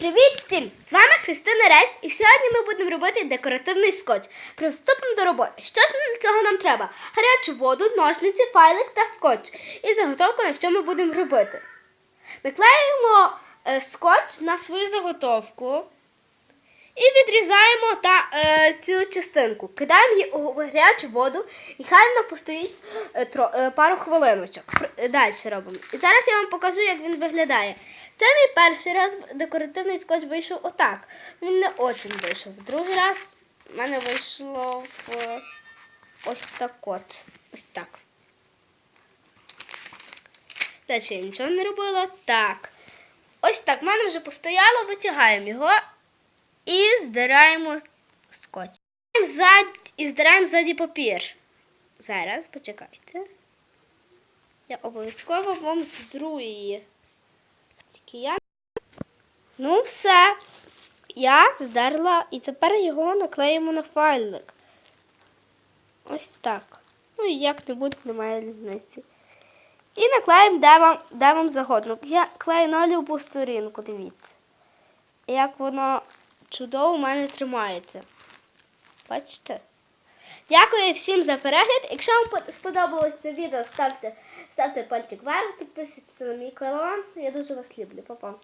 Привіт всім! З вами Христина Рейс, і сьогодні ми будемо робити декоративний скотч. Приступимо до роботи. Що ж для цього нам треба? Гарячу воду, ножниці, файлик та скотч. І заготовку, на що ми будемо робити. Наклеїмо е, скотч на свою заготовку і відрізаємо та, е, цю частинку. Кидаємо її у гарячу воду і хай вона постоїть е, тро, е, пару хвилиночок. Далі робимо. І зараз я вам покажу, як він виглядає. Це мій перший раз декоративний скотч вийшов отак. Він не очень вийшов. Другий раз в мене вийшло в ось так от. Ось так. Далі я нічого не робила. Так. Ось так. В мене вже постояло, витягаємо його і здираємо скотч. І здираємо ззаді папір. Зараз, почекайте. Я обов'язково вам здрую її. Тільки я. Ну, все. Я здерла і тепер його наклеїмо на файлик. Ось так. Ну і як-небудь немає різниці. І наклеїмо, де вам, де вам загодно. Я клею на любу сторінку, дивіться. Як воно чудово у мене тримається. Бачите? Дякую всім за перегляд. Якщо вам сподобалось це відео, ставте, ставте пальчик вверх, підписуйтесь на мій канал. Я дуже вас люблю. Па-па.